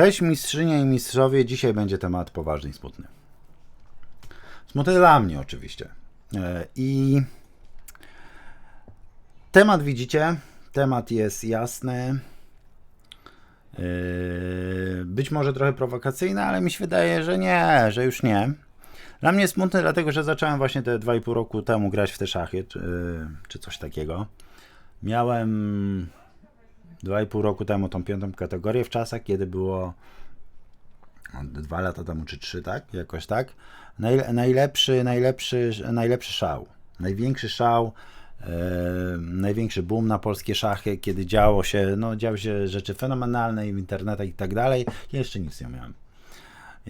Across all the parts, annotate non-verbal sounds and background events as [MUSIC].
Cześć mistrzynie i mistrzowie. Dzisiaj będzie temat poważny i smutny. Smutny dla mnie oczywiście. E, I temat widzicie, temat jest jasny. E, Być może trochę prowokacyjny, ale mi się wydaje, że nie, że już nie. Dla mnie smutny, dlatego że zacząłem właśnie te 2,5 roku temu grać w te szachy, czy, czy coś takiego. Miałem 2,5 roku temu tą piątą kategorię w czasach, kiedy było dwa lata temu czy trzy, tak? Jakoś tak. Najle- najlepszy, najlepszy, najlepszy szał. Największy szał, największy boom na polskie szachy, kiedy działo się, no działy się rzeczy fenomenalne w internetach i tak dalej. Ja jeszcze nic nie umiałem.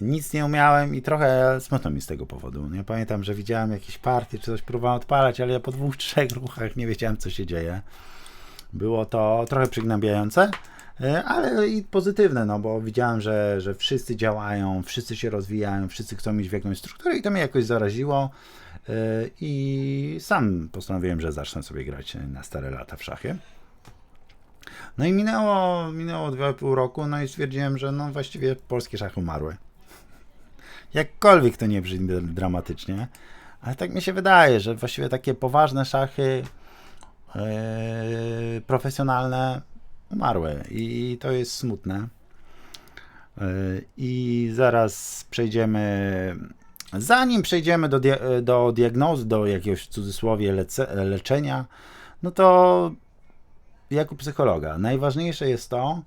Nic nie umiałem i trochę smutno mi z tego powodu. Nie pamiętam, że widziałem jakieś partie czy coś próbowałem odpalać, ale ja po dwóch, [LAUGHS] trzech ruchach nie wiedziałem, co się dzieje. Było to trochę przygnębiające, e, ale i pozytywne, no bo widziałem, że, że wszyscy działają, wszyscy się rozwijają, wszyscy chcą mieć w jakąś strukturę i to mnie jakoś zaraziło. e, I sam postanowiłem, że zacznę sobie grać na stare lata w szachy. No i minęło, minęło 2,5 roku, no i stwierdziłem, że no właściwie polskie szachy umarły. Jakkolwiek to nie brzmi dramatycznie, ale tak mi się wydaje, że właściwie takie poważne szachy profesjonalne umarły i to jest smutne. Yy, I zaraz przejdziemy, zanim przejdziemy do, do diagnozy, do jakiegoś w cudzysłowie lece- leczenia, no to jako psychologa najważniejsze jest to,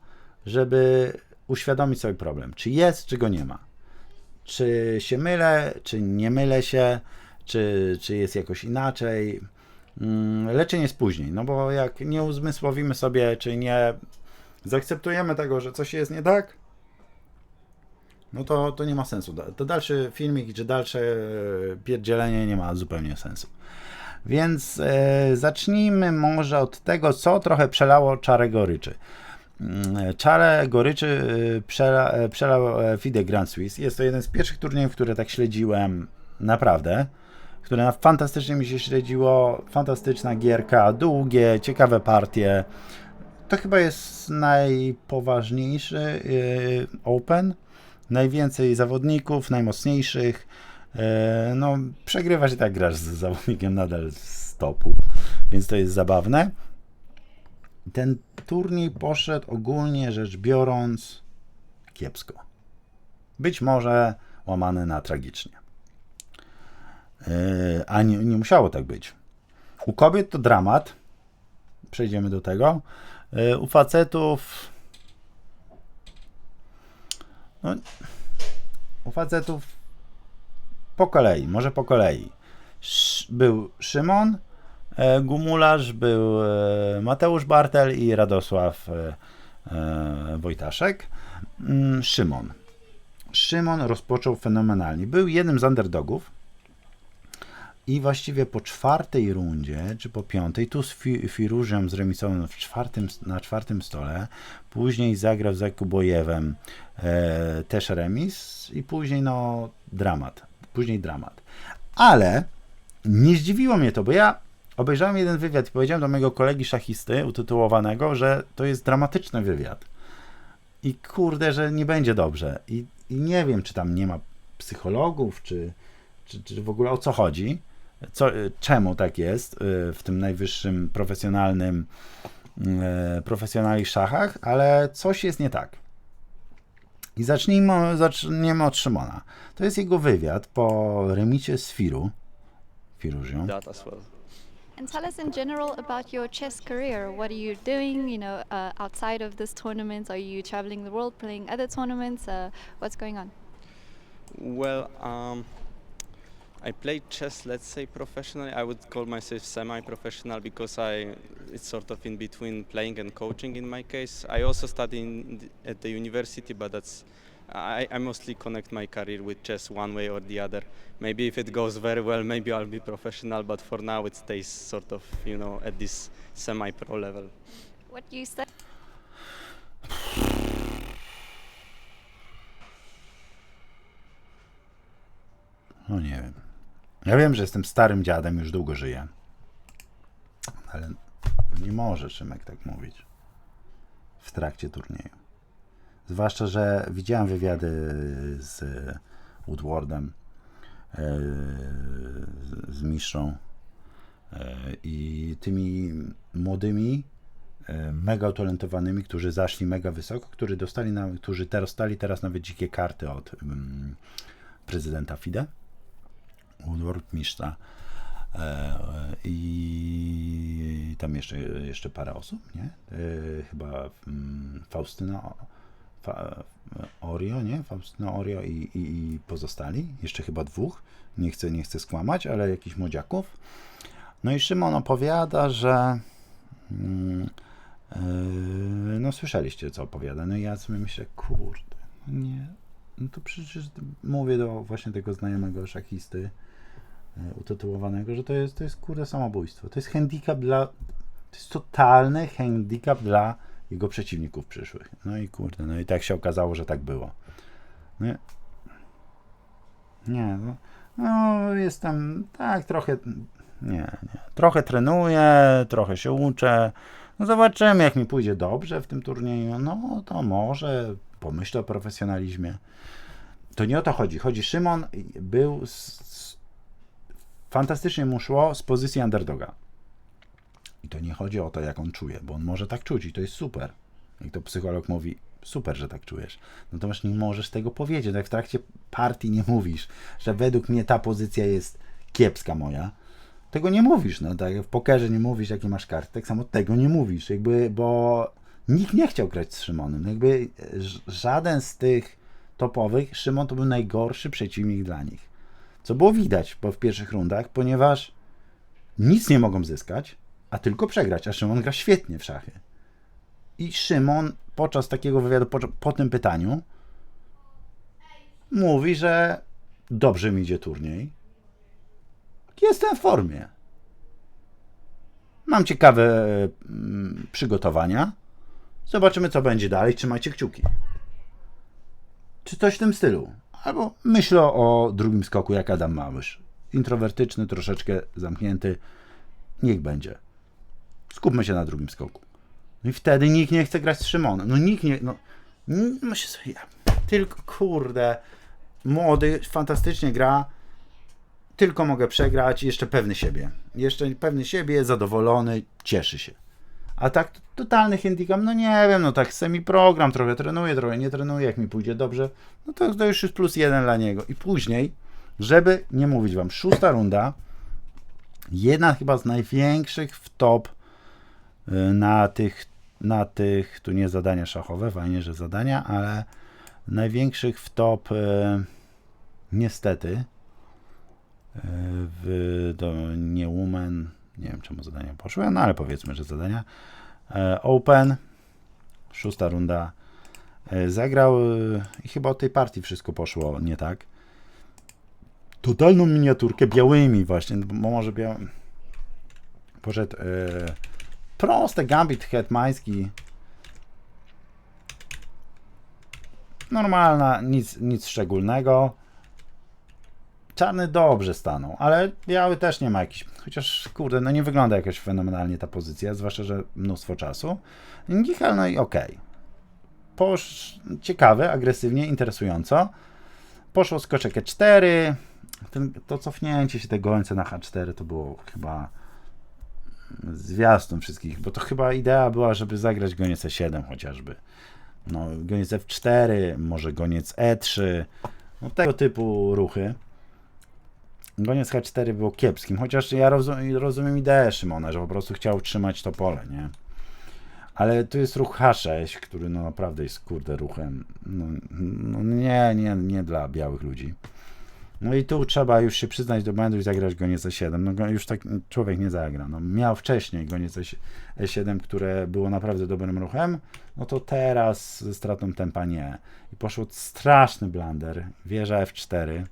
żeby uświadomić sobie problem, czy jest, czy go nie ma. Czy się mylę, czy nie mylę się, czy, czy jest jakoś inaczej. Mm, Leczenie jest później, no bo jak nie uzmysłowimy sobie, czy nie zaakceptujemy tego, że coś jest nie tak, no to, to nie ma sensu. To dalszy filmik, czy dalsze e, pierdzielenie nie ma zupełnie sensu. Więc e, zacznijmy może od tego, co trochę przelało czarę goryczy. Mm, Czarę goryczy e, przela, e, przelał e, FIDE Grand Swiss. Jest to jeden z pierwszych turniejów, które tak śledziłem naprawdę, które fantastycznie mi się śledziło. Fantastyczna gierka, długie, ciekawe partie. To chyba jest najpoważniejszy e, Open. Najwięcej zawodników, najmocniejszych. E, No, przegrywasz i tak grasz z zawodnikiem nadal z topu, więc to jest zabawne. Ten turniej poszedł ogólnie rzecz biorąc kiepsko. Być może łamany na tragicznie. E, A nie, nie musiało tak być. U kobiet to dramat. Przejdziemy do tego. E, U facetów. No, u facetów po kolei, może po kolei. Był Szymon e, Gumularz, był Mateusz Bartel i Radosław Wojtaszek. Mm, Szymon. Szymon rozpoczął fenomenalnie. Był jednym z underdogów i właściwie po czwartej rundzie, czy po piątej, tu z Fi- Firużem zremisował w czwartym, na czwartym stole, później zagrał z Jakubojewem e, też remis i później no dramat, później dramat. Ale nie zdziwiło mnie to, bo ja obejrzałem jeden wywiad i powiedziałem do mojego kolegi szachisty utytułowanego, że to jest dramatyczny wywiad. I kurde, że nie będzie dobrze. I, i nie wiem, czy tam nie ma psychologów, czy, czy, czy w ogóle o co chodzi. Co, czemu tak jest y, w tym najwyższym profesjonalnym y, profesjonalnych szachach, ale coś jest nie tak. I zacznijmy, zaczniemy od Szymona. To jest jego wywiad po remicie z Firu. Firuzią. And tell us in general about your chess career. What are you doing, you know, uh, outside of this tournament? Are you traveling the world, playing other tournaments? Uh, what's going on? Well, um, I play chess, let's say professionally. I would call myself semi-professional because I it's sort of in between playing and coaching in my case. I also study in the, at the university, but that's I, I mostly connect my career with chess one way or the other. Maybe if it goes very well, maybe I'll be professional, but for now it stays sort of you know at this semi-pro level. What do you study? No nie wiem. Ja wiem, że jestem starym dziadem, już długo żyję. Ale nie może Szymek tak mówić w trakcie turnieju. Zwłaszcza, że widziałem wywiady z Woodwardem, e, z, mistrzą e, i tymi młodymi, e, mega utalentowanymi, którzy zaszli mega wysoko, którzy dostali, na, którzy dostali teraz nawet dzikie karty od mm, prezydenta FIDE, Woodward mistrza. E, I tam jeszcze, jeszcze parę osób, nie? E, Chyba mm, Faustyna Fa, Orio, nie? Faustyna Orio i, i, i pozostali. Jeszcze chyba dwóch. Nie chcę, nie chcę skłamać, ale jakichś młodziaków. No i Szymon opowiada, że mm, e, no słyszeliście, co opowiada. No i ja sobie myślę, kurde, no nie. No to przecież mówię do właśnie tego znajomego szachisty, e, utytułowanego, że to jest, to jest kurde samobójstwo. To jest handicap dla. To jest totalny handicap dla jego przeciwników przyszłych. No i kurde, no i tak się okazało, że tak było. Nie. Nie, no, no jestem tak trochę. Nie, nie. Trochę trenuję, trochę się uczę. No zobaczymy, jak mi pójdzie dobrze w tym turnieju. No to może pomyślę o profesjonalizmie. To nie o to chodzi. Chodzi, Szymon był. Fantastycznie mu szło z pozycji underdoga. I to nie chodzi o to, jak on czuje, bo on może tak czuć i to jest super. Jak to psycholog mówi, super, że tak czujesz. Natomiast nie możesz tego powiedzieć. Jak w trakcie partii nie mówisz, że według mnie ta pozycja jest kiepska moja, tego nie mówisz. No, tak w pokerze nie mówisz, jakie masz karty, tak samo tego nie mówisz. Jakby, bo nikt nie chciał grać z Szymonem. Jakby ż- żaden z tych topowych, Szymon to był najgorszy przeciwnik dla nich. Co było widać bo w pierwszych rundach, ponieważ nic nie mogą zyskać, a tylko przegrać. A Szymon gra świetnie w szachy. I Szymon podczas takiego wywiadu, po, po tym pytaniu, mówi, że dobrze mi idzie turniej. Jestem w formie. Mam ciekawe mm, przygotowania. Zobaczymy, co będzie dalej. Trzymajcie kciuki. Czy coś w tym stylu. Albo myślę o drugim skoku, jak Adam Małysz. Introwertyczny, troszeczkę zamknięty. Niech będzie. Skupmy się na drugim skoku. No i wtedy nikt nie chce grać z Szymonem. No nikt nie. No, n- myślę sobie, ja, tylko kurde. Młody, fantastycznie gra. Tylko mogę przegrać. Jeszcze pewny siebie. Jeszcze pewny siebie, zadowolony, cieszy się. A tak totalny handicap, no nie wiem, no tak semi program, trochę trenuję, trochę nie trenuję, jak mi pójdzie dobrze, no to, to już jest plus jeden dla niego. I później, żeby nie mówić wam, szósta runda, jedna chyba z największych w top y, na tych, na tych, tu nie zadania szachowe, fajnie, że zadania, ale największych w top y, niestety y, w, do nie Woman, nie wiem czemu zadania poszły, no ale powiedzmy, że zadania. E, Open, szósta runda. E, zagrał e, i chyba od tej partii wszystko poszło nie tak. Totalną miniaturkę białymi właśnie, bo może biał... poszedł e, proste gambit hetmański. Normalna, nic, nic szczególnego czarny dobrze stanął, ale biały też nie ma jakiś, chociaż kurde, no nie wygląda jakoś fenomenalnie ta pozycja, zwłaszcza, że mnóstwo czasu. Gichal, no i okej. Posz... Ciekawe, agresywnie, interesująco. Poszło skoczek E4, Ten, to cofnięcie się tego gońca na H4 to było chyba zwiastun wszystkich, bo to chyba idea była, żeby zagrać goniec E7 chociażby. No, goniec F4, może goniec E3, no tego typu ruchy. Goniec H4 był kiepskim, chociaż ja rozum, rozumiem ideę Szymona, że po prostu chciał trzymać to pole, nie? Ale tu jest ruch H6, który no naprawdę jest kurde ruchem. No, no nie, nie, nie dla białych ludzi. No i tu trzeba już się przyznać do błędu i zagrać goniec E7. No już tak człowiek nie zagra. No, miał wcześniej goniec E- E7, które było naprawdę dobrym ruchem, no to teraz ze stratą tempa nie. I poszło straszny blunder. Wieża F4.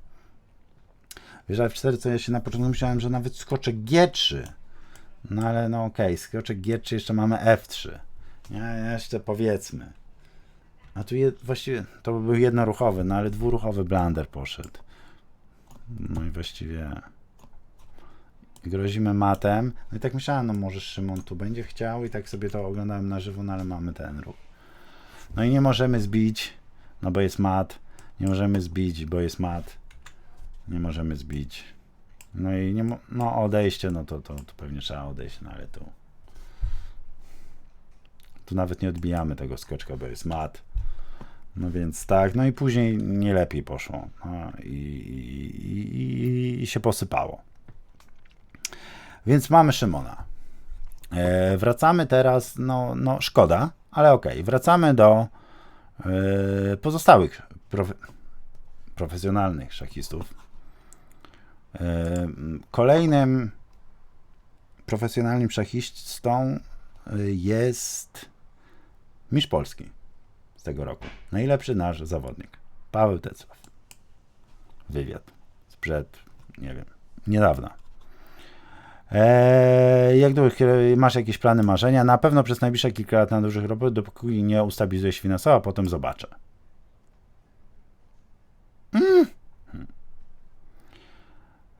Wieża F4, co ja się na początku myślałem, że nawet skoczek G3. No ale no okej, skoczek G3 jeszcze mamy F3. Nie, jeszcze powiedzmy. A tu je, właściwie to by był jednoruchowy, no ale dwuruchowy blunder poszedł. No i właściwie grozimy matem. No i tak myślałem, no może Szymon tu będzie chciał i tak sobie to oglądałem na żywo, no ale mamy ten ruch. No i nie możemy zbić, no bo jest mat. Nie możemy zbić, bo jest mat. Nie możemy zbić. No i nie no odejście, no to, to, to pewnie trzeba odejść, no ale tu. Tu nawet nie odbijamy tego skoczka, bo jest mat. No więc tak, no i później nie lepiej poszło. No i, i, i, i się posypało. Więc mamy Szymona. E, wracamy teraz, no, no szkoda, ale okej, wracamy do e, pozostałych profe, profesjonalnych szachistów. E, kolejnym profesjonalnym szachistą e, jest mistrz Polski z tego roku. Najlepszy nasz zawodnik. Paweł Tecław. Wywiad sprzed, nie wiem, niedawna. Eee, jak długo masz jakieś plany, marzenia? Na pewno przez najbliższe kilka lat na dużych robotach, dopóki nie ustabilizuje się finansowo, a potem zobaczę. Mm.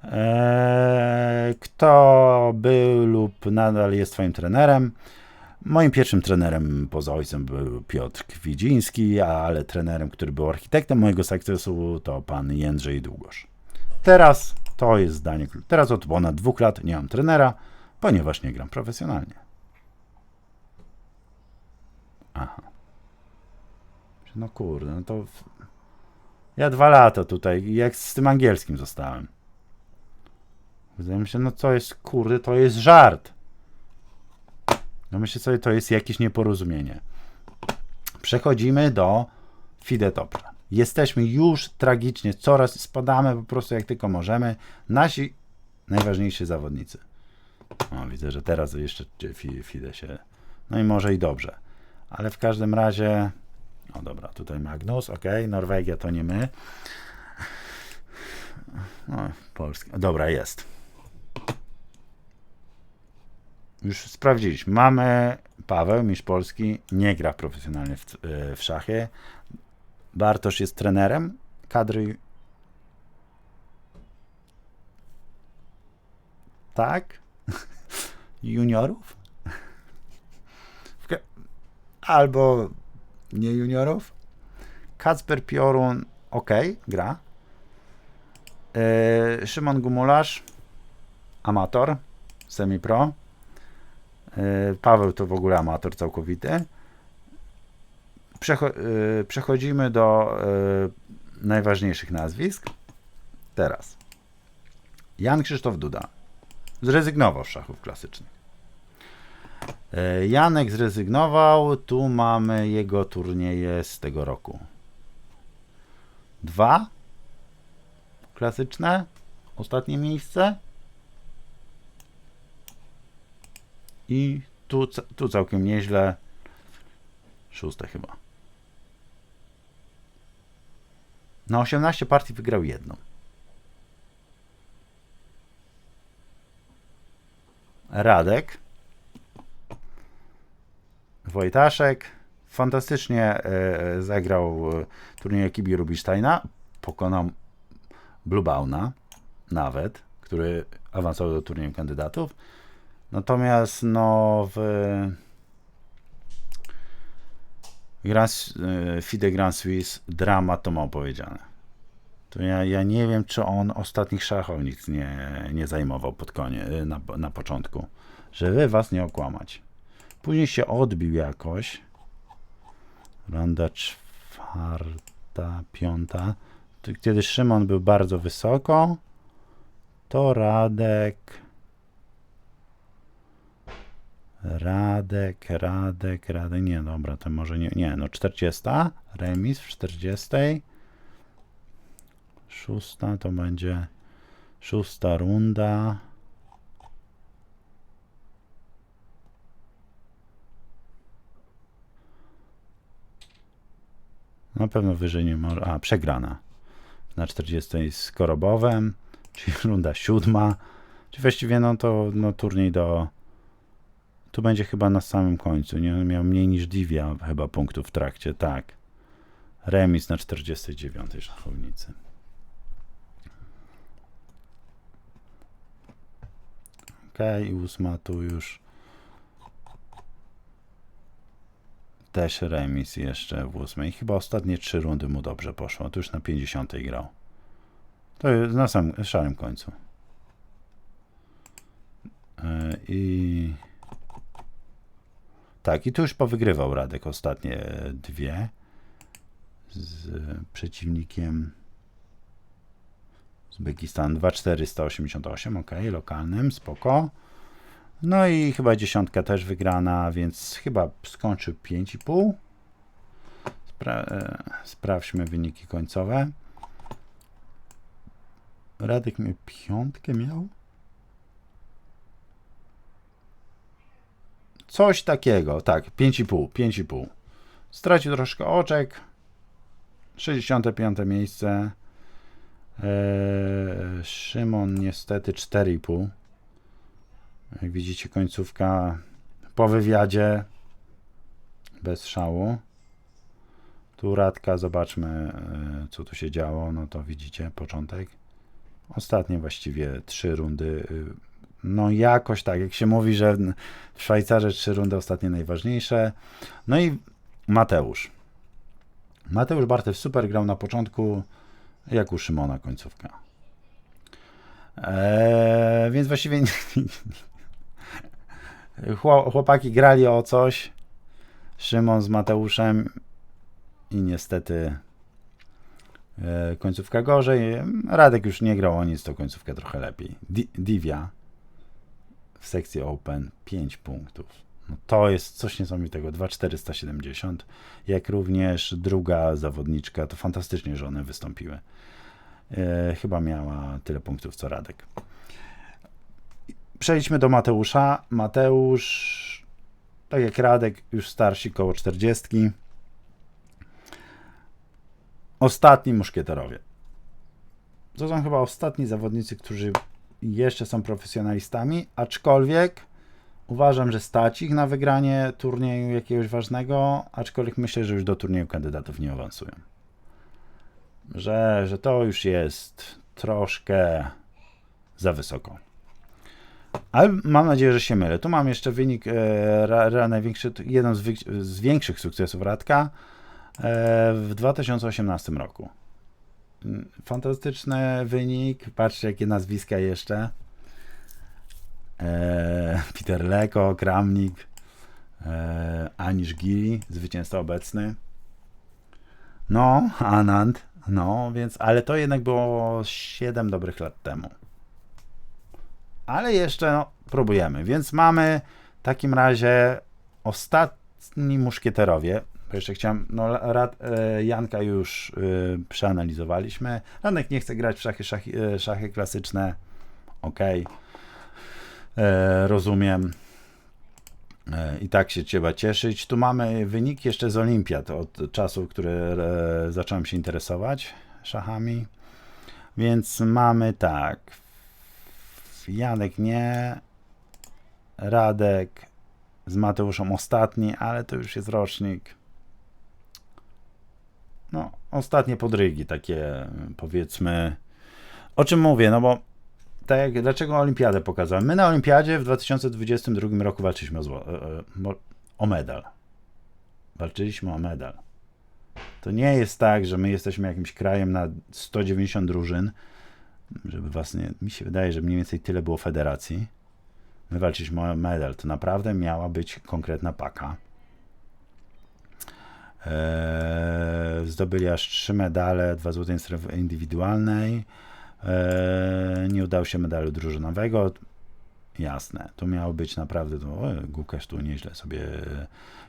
Eee, kto był lub nadal jest twoim trenerem? Moim pierwszym trenerem poza ojcem był Piotr Kwidziński, ale trenerem, który był architektem mojego sukcesu, to pan Jędrzej Długosz. Teraz to jest zdanie. kluczowe. Teraz od ponad dwóch lat nie mam trenera, ponieważ nie gram profesjonalnie. Aha. No kurde, no to. Ja dwa lata tutaj, jak z tym angielskim zostałem. Wydaje się, no co jest, kurde, to jest żart. No myślę sobie, to jest jakieś nieporozumienie. Przechodzimy do FIDE Topra. Jesteśmy już tragicznie, coraz spadamy po prostu jak tylko możemy. Nasi najważniejsi zawodnicy. O, widzę, że teraz jeszcze Fi- FIDE się... No i może i dobrze. Ale w każdym razie... O dobra, tutaj Magnus, ok, Norwegia to nie my. No, Polska. Dobra, jest. Już sprawdziliśmy. Mamy Paweł, mistrz Polski, nie gra profesjonalnie w, e, w szachy. Bartosz jest trenerem kadry. Tak? [LAUGHS] Juniorów? Albo nie juniorów? Kacper Piorun, ok, gra. E, Szymon Gumularz, amator, semi-pro. E, Paweł to w ogóle amator całkowity. Przecho- y, przechodzimy do y, najważniejszych nazwisk. Teraz. Jan Krzysztof Duda zrezygnował z szachów klasycznych. Janek zrezygnował. Tu mamy jego turnieje z tego roku. Dwa klasyczne. Ostatnie miejsce. I tu, tu całkiem nieźle. Szóste chyba. Na 18 partii wygrał jedną. Radek. Wojtaszek. Fantastycznie e, zagrał e, turniej Kibi Rubinsteina. Pokonał Bluebauna nawet, który awansował do turnieju kandydatów. Natomiast no w Grand, e, FIDE Grand dramat to mam powiedziane. To ja, ja nie wiem, czy on ostatnich szachownic nie, nie zajmował pod konie, e, na, na początku. Żeby was nie okłamać. Później się odbił jakoś. Randa czwarta, piąta. Kiedy Szymon był bardzo wysoko, to Radek. Radek, Radek, Radek, nie, dobra, to może nie, nie, no 40, remis w 40, szósta to będzie szósta runda, na pewno wyżej nie może, a przegrana. Na 40 z Korobowem, czyli runda siódma, czy właściwie no to no, turniej do tu będzie chyba na samym końcu. Nie miał mniej niż Divia chyba punktów w trakcie, tak. Remis na 49 szachownicy. Okej, okay, ósma tu już. też remis jeszcze w ósmej. Chyba ostatnie trzy rundy mu dobrze poszło. To już na 50 grał. To jest na samym szarym końcu. E, I tak, i tu już powygrywał Radek ostatnie dwie z przeciwnikiem Uzbekistan 2488, ok, lokalnym, spoko. No i chyba dziesiątka też wygrana, więc chyba skończył 5,5. Spra e, sprawdźmy wyniki końcowe. Radek miał piątkę miał? Coś takiego, tak, 5,5, 5,5. Stracił troszkę oczek. 65 miejsce. Eee, Szymon niestety 4,5. Jak widzicie, końcówka po wywiadzie bez szału. Tu Radka, zobaczmy e, co tu się działo. No to widzicie, początek. Ostatnie właściwie trzy rundy. No jakoś tak, jak się mówi, że w Szwajcarze trzy rundy ostatnie najważniejsze. No i Mateusz. Mateusz Bartew super grał na początku, jak u Szymona końcówka. Eee, więc właściwie chło- chłopaki grali o coś. Szymon z Mateuszem i niestety e, końcówka gorzej. Radek już nie grał o nic, to końcówka trochę lepiej. Di- Divia w sekcji Open 5 punktów. No to jest coś niesamowitego. 2,470. Jak również druga zawodniczka, to fantastycznie, że one wystąpiły. E, chyba miała tyle punktów co Radek. Przejdźmy do Mateusza. Mateusz, tak jak Radek, już starsi, koło 40. Ostatni muszkieterowie. To są chyba ostatni zawodnicy, którzy jeszcze są profesjonalistami, aczkolwiek uważam, że stać ich na wygranie turnieju jakiegoś ważnego, aczkolwiek myślę, że już do turnieju kandydatów nie awansują. Że, że to już jest troszkę za wysoko. Ale mam nadzieję, że się mylę. Tu mam jeszcze wynik, e, ra, ra, największy, jeden z, wy, z większych sukcesów Radka e, w 2018 roku. Fantastyczny wynik. Patrzcie, jakie nazwiska jeszcze. E, Peter Leko, Kramnik, e, Anisz Giri, zwycięzca obecny. No, Anand, no, więc, ale to jednak było 7 dobrych lat temu. Ale jeszcze no, próbujemy, więc mamy w takim razie ostatni muszkieterowie. Bo jeszcze chciałem, no, rad, e, Janka już y, przeanalizowaliśmy. Ranek nie chce grać w szachy, szachy, e, szachy klasyczne. Okej. E, rozumiem. E, I tak się trzeba cieszyć. Tu mamy wynik jeszcze z olimpiad od czasu, który e, zacząłem się interesować szachami. Więc mamy tak. Janek nie. Radek z Mateuszem ostatni, ale to już jest rocznik. No, ostatnie podrygi takie powiedzmy. O czym mówię? No bo tak dlaczego Olimpiadę pokazałem? My na Olimpiadzie w 2022 roku walczyliśmy o, zło, e, e, o medal. Walczyliśmy o medal. To nie jest tak, że my jesteśmy jakimś krajem na 190 drużyn, żeby was nie. Mi się wydaje, że mniej więcej tyle było federacji. My walczyliśmy o medal. To naprawdę miała być konkretna paka. Eee, zdobyli aż trzy medale, dwa złote w indywidualnej. Eee, nie udało się medalu drużynowego. Jasne, to miało być naprawdę, to Gukasz tu nieźle sobie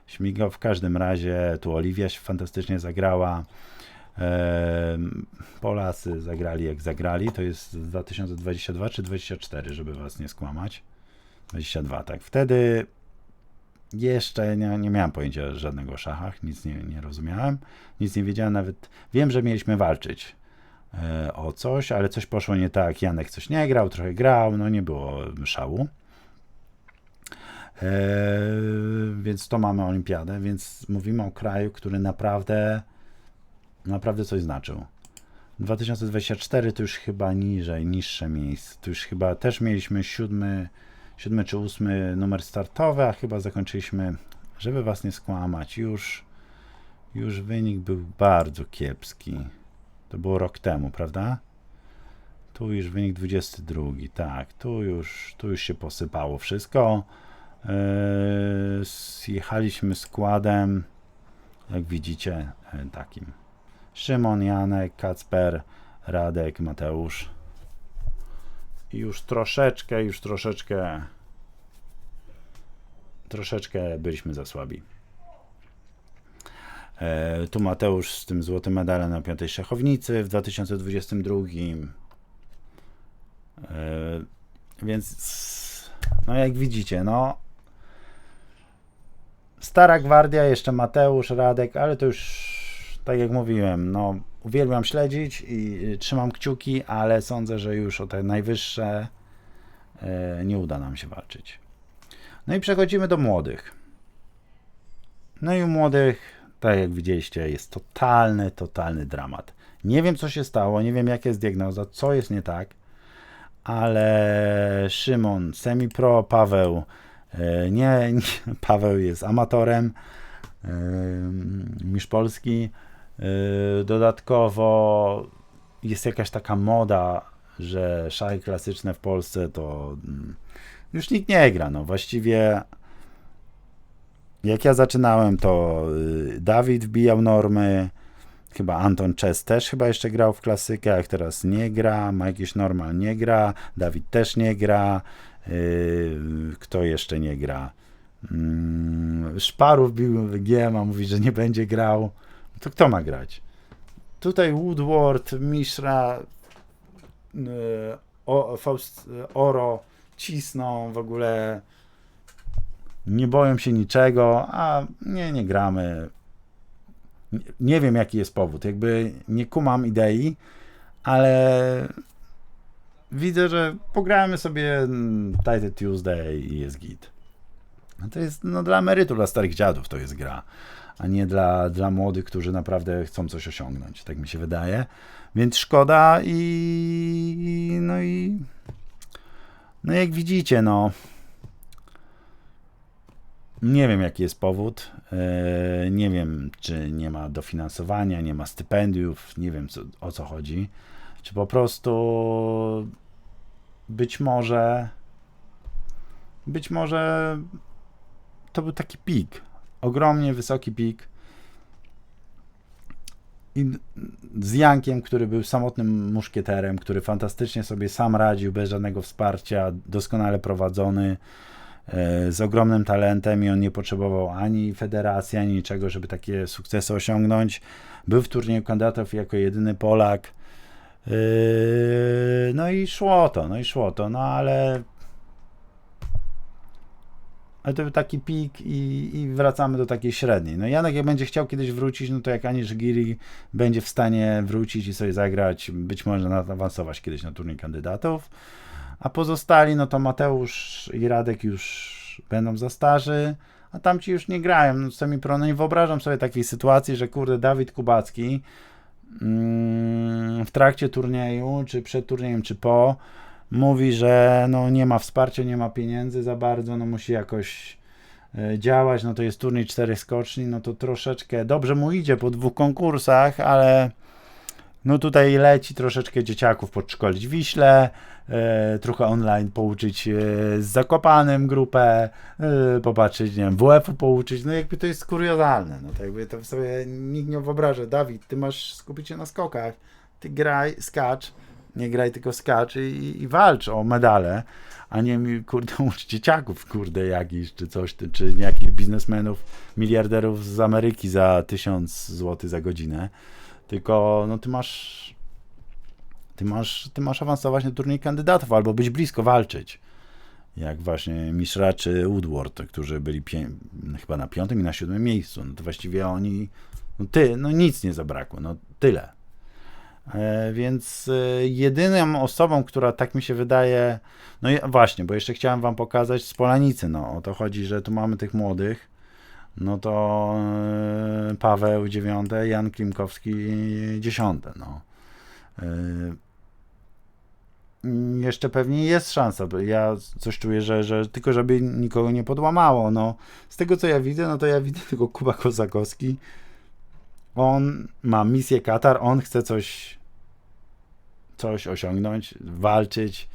śmigał. W każdym razie tu Oliwia się fantastycznie zagrała. Polacy zagrali jak zagrali. To jest z 2022 czy 2024, żeby was nie skłamać. 22, tak. Wtedy jeszcze nie, nie miałem pojęcia żadnego o szachach, nic nie, nie rozumiałem, nic nie wiedziałem, nawet wiem, że mieliśmy walczyć e, o coś, ale coś poszło nie tak. Janek coś nie grał, trochę grał, no nie było szału. E, więc to mamy olimpiadę, więc mówimy o kraju, który naprawdę naprawdę coś znaczył. 2024 to już chyba niżej, niższe miejsce. To już chyba też mieliśmy siódmy, siódmy czy ósmy numer startowy, a chyba zakończyliśmy żeby was nie skłamać, już, już wynik był bardzo kiepski. To było rok temu, prawda? Tu już wynik 22, tak, tu już, tu już się posypało wszystko. Yy, Zjechaliśmy składem, jak widzicie, e, takim. Szymon, Janek, Kacper, Radek, Mateusz. Już troszeczkę, już troszeczkę, troszeczkę byliśmy za słabi. E, tu Mateusz z tym złotym medalem na piątej szachownicy w 2022. E, więc, no jak widzicie, no stara gwardia, jeszcze Mateusz, Radek, ale to już tak jak mówiłem, no uwielbiam śledzić i y, trzymam kciuki, ale sądzę, że już o te najwyższe e, nie uda nam się walczyć. No i przechodzimy do młodych. No i u młodych, tak jak widzieliście, jest totalny, totalny dramat. Nie wiem, co się stało, nie wiem, jaka jest diagnoza, co jest nie tak, ale Szymon, semi-pro, Paweł, e, nie, nie, [LAUGHS] Paweł jest amatorem, mistrz Polski. E, Dodatkowo jest jakaś taka moda, że szachy klasyczne w Polsce to mm, już nikt nie gra. No właściwie jak ja zaczynałem, to y, Dawid wbijał normy, chyba Anton Czes też chyba jeszcze grał w klasykach, teraz nie gra, ma jakiś normal nie gra, Dawid też nie gra, yy, kto jeszcze nie gra? Mm, Szparów bił GM, a mówi, że nie będzie grał. To kto ma grać? Tutaj Woodward, Mishra, yy, o, Faust, Oro cisną w ogóle nie boją się niczego, a nie, nie gramy. Nie, nie wiem, jaki jest powód. Jakby nie kumam idei, ale widzę, że pogramy sobie Title Tuesday i jest git. To jest no, dla emerytów, dla starych dziadów to jest gra, a nie dla, dla młodych, którzy naprawdę chcą coś osiągnąć, tak mi się wydaje. Więc szkoda i no i no jak widzicie, no nie wiem, jaki jest powód. e, Nie wiem, czy nie ma dofinansowania, nie ma stypendiów, nie wiem co, o co chodzi. Czy po prostu być może być może to był taki pik, ogromnie wysoki pik. I z Jankiem, który był samotnym muszkieterem, który fantastycznie sobie sam radził, bez żadnego wsparcia, doskonale prowadzony e, z ogromnym talentem i on nie potrzebował ani federacji, ani niczego, żeby takie sukcesy osiągnąć. Był w turnieju kandydatów jako jedyny Polak. Yy, No i szło to, no i szło to, no ale ale to był taki pik i, i wracamy do takiej średniej. No Janek jak będzie chciał kiedyś wrócić, no to jak Anisz Giri będzie w stanie wrócić i sobie zagrać, być może awansować kiedyś na turniej kandydatów. A pozostali, no to Mateusz i Radek już będą za starzy, a tamci już nie grają. No, semi pro, no nie wyobrażam sobie takiej sytuacji, że kurde Dawid Kubacki mm, w trakcie turnieju, czy przed turniejem, czy po, mówi, że no nie ma wsparcia, nie ma pieniędzy za bardzo, no musi jakoś e, działać, no to jest turniej czterech skoczni, no to troszeczkę dobrze mu idzie po dwóch konkursach, ale no tutaj leci troszeczkę dzieciaków podszkolić Wiśle, e, trochę online pouczyć e, z Zakopanem grupę, e, popatrzeć, nie wiem, WF-u pouczyć, no jakby to jest kuriozalne, no to jakby to sobie nikt nie wyobraża, Dawid, ty masz skupić się na skokach, ty graj, skacz, nie graj tylko skacz i, i walcz o medale, a nie kurde, [LAUGHS] ucz dzieciaków, kurde, jakiś, czy coś, czy jakichś biznesmenów, miliarderów z Ameryki za 1000 zł za godzinę, tylko, no ty masz, ty masz, ty masz awansować na turniej kandydatów, albo być blisko walczyć, jak właśnie Mishra czy Woodward, którzy byli chyba na piątym i na siódmym miejscu, no to właściwie oni, no ty, no nic nie zabrakło, no tyle. E, Więc e, jedyną osobą, która tak mi się wydaje, no właśnie, bo jeszcze chciałem wam pokazać z Polanicy, no o to chodzi, że tu mamy tych młodych, no to e, Paweł dziewiąte, Jan Klimkowski dziesiąte, no. Mm, jeszcze pewnie jest szansa. bo Ja coś czuję, że, że tylko żeby nikogo nie podłamało. No, z tego co ja widzę, no to ja widzę tylko Kuba Kozakowski. On ma misję Katar, on chce coś, coś osiągnąć, walczyć.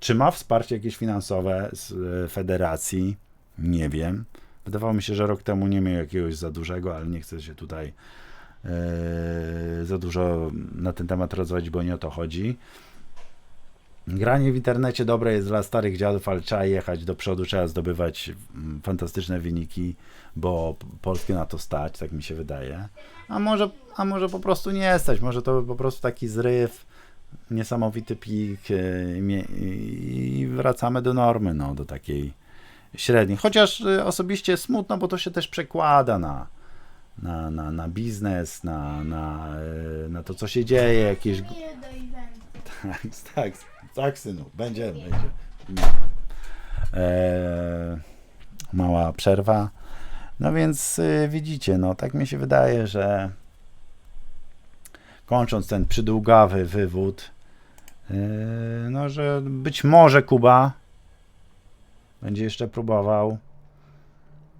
Czy ma wsparcie jakieś finansowe z e, federacji? Nie wiem. Wydawało mi się, że rok temu nie miał jakiegoś za dużego, ale nie chcę się tutaj e, za dużo na ten temat rozmawiać, bo nie o to chodzi. Granie w internecie dobre jest dla starych dziadów, ale trzeba jechać do przodu, trzeba zdobywać mm, fantastyczne wyniki, bo Polskie na to stać, tak mi się wydaje. A może, a może po prostu nie stać, może to po prostu taki zryw, niesamowity pik e, i wracamy do normy, no, do takiej średniej. Chociaż e, osobiście smutno, bo to się też przekłada na, na, na, na biznes, na, na, e, na to, co się dzieje, jakieś [LAUGHS] tak, tak, tak, synu, będzie, będzie. Eee, mała przerwa. No więc y, widzicie, no tak mi się wydaje, że kończąc ten przydługawy wywód, yy, no że być może Kuba będzie jeszcze próbował,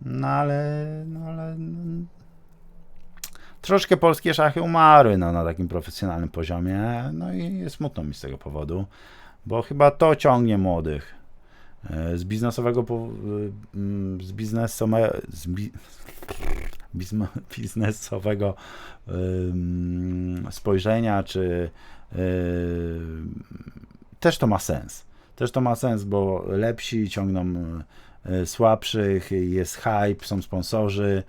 no ale, no ale no, troszkę polskie szachy umarły no, na takim profesjonalnym poziomie, no i smutno mi z tego powodu, bo chyba to ciągnie młodych e, z biznesowego mm, z biznesome, z bi, [LAUGHS] biznesowego spojrzenia, czy ym, też to ma sens. Też to ma sens, bo lepsi ciągną słabszych, jest hype, są sponsorzy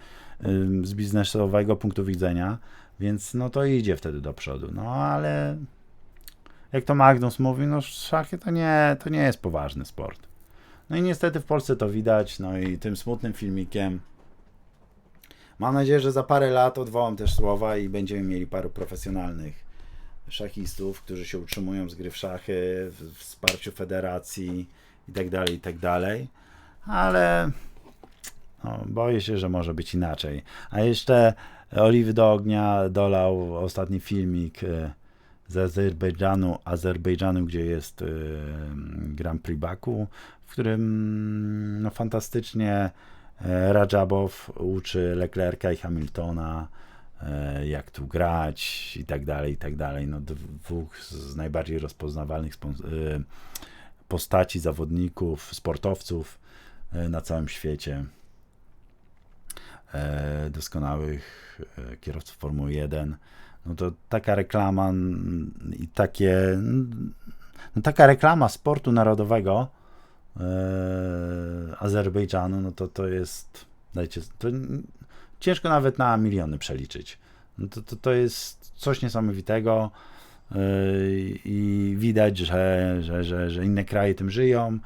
z biznesowego punktu widzenia, więc no to idzie wtedy do przodu. No ale jak to Magnus mówi, no szachy to nie, to nie jest poważny sport. No i niestety w Polsce to widać, no i tym smutnym filmikiem. Mam nadzieję, że za parę lat odwołam też słowa i będziemy mieli paru profesjonalnych szachistów, którzy się utrzymują z gry w szachy, w wsparciu federacji i tak dalej, i tak. Ale no, boję się, że może być inaczej. A jeszcze oliwy do ognia dolał ostatni filmik e, z Azerbejdżanu, Azerbejdżanu gdzie jest Grand Prix Baku, w którym no, fantastycznie e, Rajabow uczy Leclerca i Hamiltona, e, jak tu grać i tak dalej, i tak dalej. No, dwóch z najbardziej rozpoznawalnych e, postaci zawodników, sportowców na całym świecie. Doskonałych kierowców Formuły 1. No to taka reklama i takie no taka reklama sportu narodowego e, Azerbejdżanu, no to to jest dajcie, to ciężko nawet na miliony przeliczyć. No to, to, to jest coś niesamowitego e, i widać, że, że, że, że inne kraje tym żyją,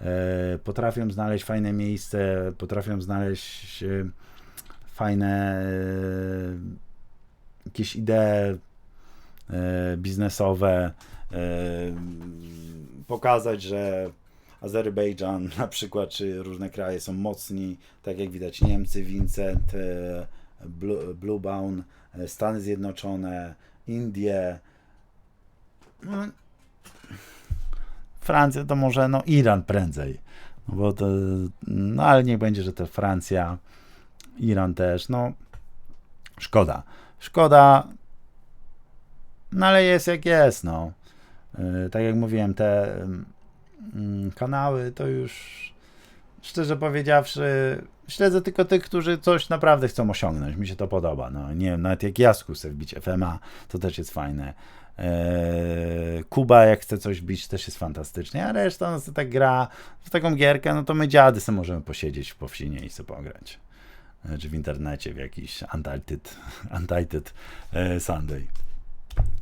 e, potrafią znaleźć fajne miejsce, potrafią znaleźć fajne jakieś idee e, biznesowe, e, pokazać, że Azerbejdżan [LAUGHS] na przykład, czy różne kraje są mocni, tak jak widać Niemcy, Vincent, e, Blu- Bluebound, e, Stany Zjednoczone, Indie, no, Francja to może, no Iran prędzej, no bo to, no ale niech będzie, że to Francja, Iran też, no szkoda, szkoda, no ale jest jak jest, no. Yy, tak jak mówiłem, te mm, kanały to już szczerze powiedziawszy śledzę tylko tych, którzy coś naprawdę chcą osiągnąć. Mi się to podoba. No, nie wiem, nawet jak Jasku chce wbić FMA, to też jest fajne. Eee, Kuba jak chce coś bić, też jest fantastycznie, a reszta no, to tak gra w taką gierkę, no to my dziady sobie możemy posiedzieć w powsinie i sobie pograć. E, Czy w internecie w jakiś Untitled, [LAUGHS] Untitled e, Sunday.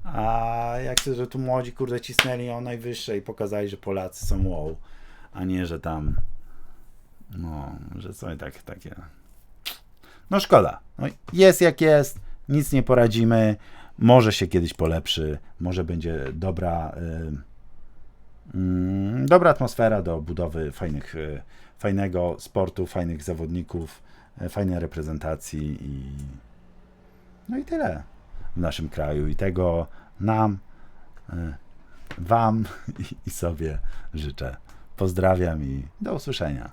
A jak chcę, że tu młodzi kurde cisnęli o najwyższe i pokazali, że Polacy są wow, a nie, że tam no, że są tak, takie. No szkoda. No, jest jak jest, nic nie poradzimy, może się kiedyś polepszy, może będzie dobra y, mm, dobra atmosfera do budowy fajnych, fajnego sportu, fajnych zawodników, fajnej reprezentacji i no i tyle w naszym kraju i tego nam y, Wam [LAUGHS] i sobie życzę. Pozdrawiam i do usłyszenia.